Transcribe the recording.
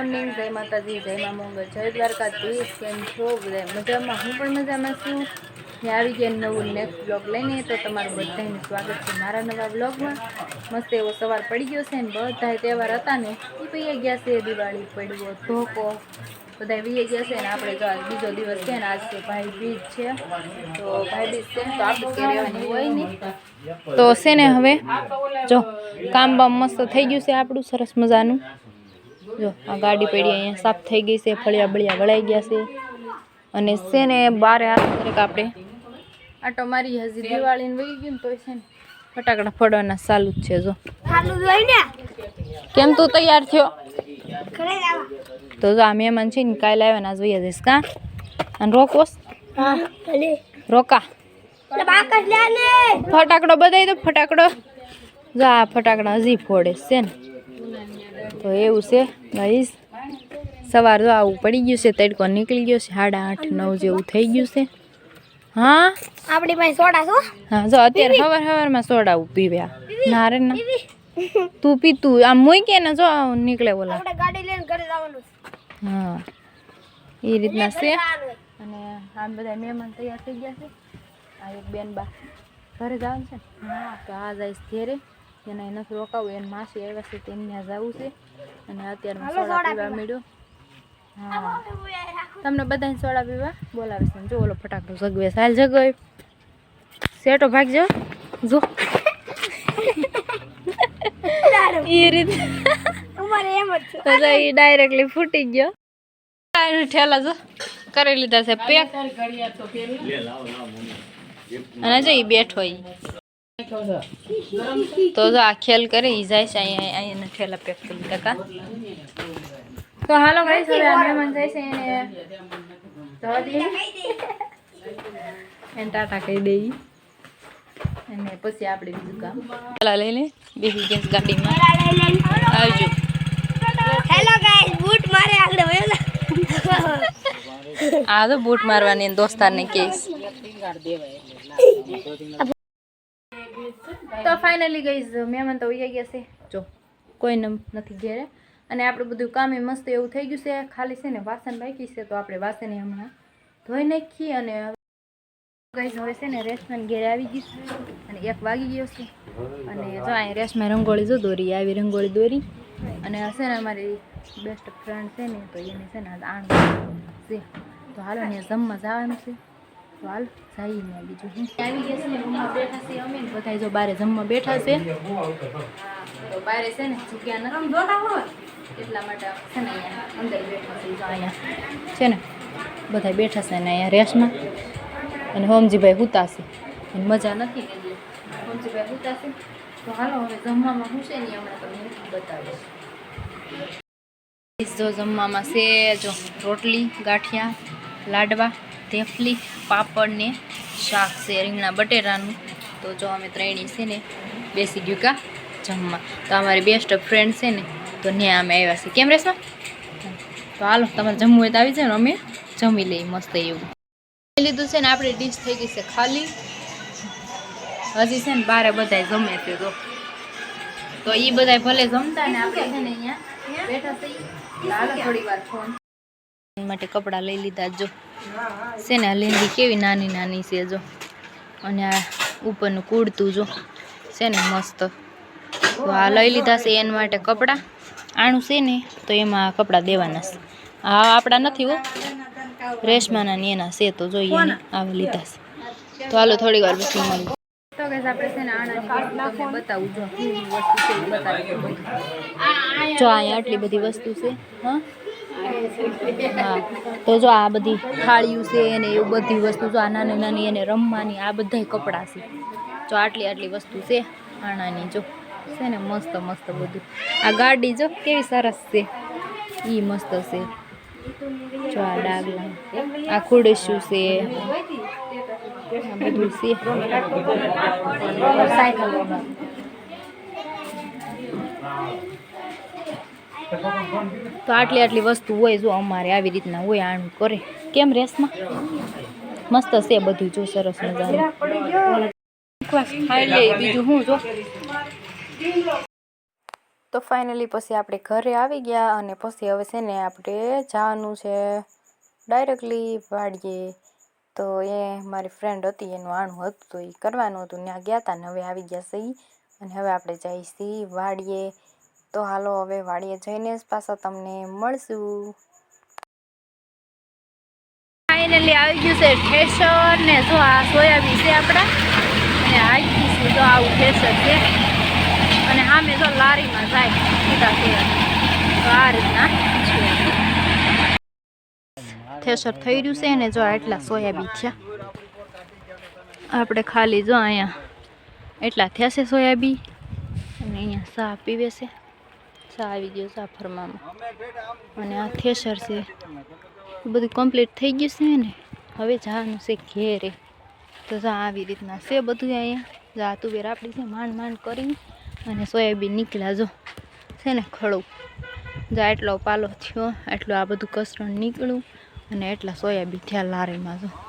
Morning, જય માતાજી, જય મા મંગળ જય દ્વારકાધીશ, કેમ છો બધા? મજામાં? હું પણ મજામાં છું. ને આવી ગયા નવું નેક્સ્ટ બ્લોગ લઈને, તો તમારું બધાનું સ્વાગત છે મારા નવા બ્લોગમાં મસ્ત એવો સવાર પડી ગયો છે ને બધા તહેવાર હતા ને, એ પૈયા ગયા છે દિવાળી, પડવો, ધોકો. બધા વીએ ગયા છે ને, આપણે જો આજ બીજો દિવસ છે ને, આજ તો ભાઈ બીજ છે. તો ભાઈ બીજ છે તો આપણે રહેવાની હોય નહીં તો છે ને હવે, જો, કામ બામ મસ્ત થઈ ગયું છે આપણું, સરસ મજાનું. જો આ ગાડી પડી અહીંયા સાફ થઈ ગઈ છે ફળિયા બળિયા વળાઈ ગયા છે. અને છે ને બારે હાથ દરેક આપણે આટો મારી હજી દિવાળીને વહી ગયું ને તોય છે ને ફટાકડા ફોડવાના ચાલુ જ છે જો. કેમ તું તૈયાર થયો? તો જો આ મહેમાન છે ને કાલે આવ્યા ને આજ જઈશ કા? અને રોકોસ રોકા. ફટાકડો બધાય તો ફટાકડો. જો આ ફટાકડા હજી ફોડે છે ને. તો એવું છે ગાઈસ સવાર જો આવું પડી ગયું છે તડકો નીકળી ગયો છે સાડા આઠ નવ જેવું થઈ ગયું છે. હા? આપણી પાસે સોડા છો? હા જો અત્યારે સવાર સવારમાં સોડા પીવ્યા ના રે ના. તું પીતું આમ મૂકે ને જો નીકળે આપણે ગાડી લઈને ઘરે જવાનું હા. એ રીતના છે. અને આમ બધા મહેમાન તૈયાર થઈ ગયા છે. આ એક બેન બા ઘરે જવાનું છે. હા તો આ જાય ઘેરે. એને નથી રોકાવું એને માસી આવ્યા છે તેમને જવું છે. અને અત્યારે સોડા પીવા મળ્યો હા. તમને બધાને સોડા પીવા? બોલાવે છે જો ઓલો ફટાકડો જગવે સાલ જગવે. સેટો ભાગજો. જો. એ રીતે. અમારે એમ તો એ ડાયરેક્ટલી ફૂટી ગયો. ઠેલા જો. કરી લીધા છે. પેક. અને જો એ બેઠો ઈ. તો જો આ ખેલ કરે ઈ જાય છે અહીંયા અહીંયા ઠેલા પેક કરી લીધા કા તો હાલો ગાઈસ હવે આ મહેમાન જાય છે એને જવા દઈએ એને ટાટા કહી દઈએ અને પછી આપણે બીજું કામ ચાલો લઈ લે બેસી ગેસ ગાડીમાં આવજો હેલો ગાઈસ બૂટ મારે આગળ વયોલા આ તો બૂટ મારવાની એને દોસ્તારને કહીશ તો ફાઇનલી ગઈ મહેમાન તો ઉઈ ગયા છે. જો કોઈને નથી ઘેરે. અને આપણે બધું કામે મસ્ત એવું થઈ ગયું છે. ખાલી છે ને વાસણ બાકી છે, તો આપણે વાસણ હમણાં ધોઈ નાખીએ અને ગઈ હવે છે ને રેસમેન ઘેરે આવી ગયું છે. અને એક વાગી ગયો છે. અને જો અહીં રેસમાં રંગોળી જો દોરી, આવી રંગોળી દોરી. અને હશે ને અમારી બેસ્ટ ફ્રેન્ડ છે ને, તો એને છે ને આણ છે. તો હાલો ને જમવા જવાનું છે. તો હાલ જઈએ ને બીજું શું? આવી ગયા છે ને, રૂમમાં બેઠા છે અમે બધા જો બારે જમવા બેઠા છે. તો બારે છે ને જગ્યા નથી જોતા હોય, એટલા માટે છે ને અહીંયા અંદર બેઠા છે જો અહીંયા. છે ને? બધા બેઠા છે ને અહીંયા રેસમાં. અને હોમજીભાઈ હુતાશે અને મજા નથી એટલે હોમજીભાઈ હુતાશે તો હાલો હવે જમવામાં હું છે ને હમણાં તમને બતાવીશ. જમવામાં છે જો રોટલી, ગાંઠિયા, લાડવા. થેફલી પાપડ ને શાક છે, રીંગણા, બટેટાનું. તો જો અમે ત્રણેય છે ને બેસી ગયું કા જમવા. તો અમારી બેસ્ટ ફ્રેન્ડ છે ને, તો ત્યાં અમે આવ્યા છે કેમ રહેશો તો હાલો, તમારે જમવું હોય તો આવી જાય ને અમે જમી લઈએ, મસ્ત એવું. લીધું છે ને આપણી ડીશ થઈ ગઈ છે ખાલી. હજી છે ને બારે બધાય જમે છે તો તો એ બધાય ભલે જમતા ને આપણે છે ને અહીંયા બેઠા થઈ હાલો થોડી વાર ફોન માટે કપડાં લઈ લીધા જો છે. ને આ લેંગી કેવી નાની નાની છે જો. અને આ ઉપરનું કુડતું જો છે ને મસ્ત. તો આ લઈ લીધા છે એના માટે કપડાં. આણું છે ને તો એમાં કપડાં દેવાના છે. આ આપણા નથી હો. રેશમાના ને એના છે તો જોઈએ ને આવા લીધા છે. તો હાલો થોડી વાર પછી મળી તો ગેસ આપણે છે ને આણાની વસ્તુ બતાવું. જો વસ્તુ છે બતાવી જો અહીંયા આટલી બધી વસ્તુ છે હા. હા. તો જો આ બધી થાળીઓ છે ને એવું બધી વસ્તુ જો આ નાની નાની એને રમવાની, આ બધાય કપડાં છે. જો આટલી આટલી વસ્તુ છે આણાની જો. છે ને મસ્ત મસ્ત બધું. આ ગાડી જો કેવી સરસ છે. એ મસ્ત છે. જો આ ડાગલા, આ ખુડશું છે. આ બધું છે. તો આટલી આટલી વસ્તુ હોય જો અમારે આવી રીતના હોય આણું કરે. કેમ રેસમાં? મસ્ત છે બધું જો, સરસ મજાનું. બીજું હું જો. તો ફાઇનલી પછી આપણે ઘરે આવી ગયા અને પછી હવે છે ને આપણે જવાનું છે ડાયરેક્ટલી વાડીએ. તો એ મારી ફ્રેન્ડ હતી, એનું આણું હતું, તો એ કરવાનું હતું. ત્યાં ગયા હતા ને હવે આવી ગયા સહી અને હવે આપણે જઈશી વાડીએ. તો હાલો હવે વાડીએ જઈને પાછા તમને મળશું. ફાઇનલી આવી ગયું છે ઠેસર ને જો આ સોયાબીન છે આપણા. અને આવી છે, જો આવું ઠેસર છે. અને સામે જો લારીમાં જાય, સીધા તો આ રીતના થેસર થઈ રહ્યું છે અને જો એટલા સોયાબીન છે આપણે ખાલી જો અહીંયા એટલા થયા છે સોયાબીન. અને અહીંયા ચા પીવે છે. ચા આવી ગયો ચા અને આ થેસર છે. બધું કમ્પ્લીટ થઈ ગયું છે ને? હવે જવાનું છે ઘેરે. તો જા આવી રીતના છે બધું અહીંયા. જા તુવેર આપણી છે, માંડ માંડ કરી અને સોયાબીન નીકળ્યા જો. છે ને, ખડું. જા એટલો પાલો થયો એટલું આ બધું કસરણ નીકળ્યું. અને એટલા સોયાબીન થયા લારીમાં જો.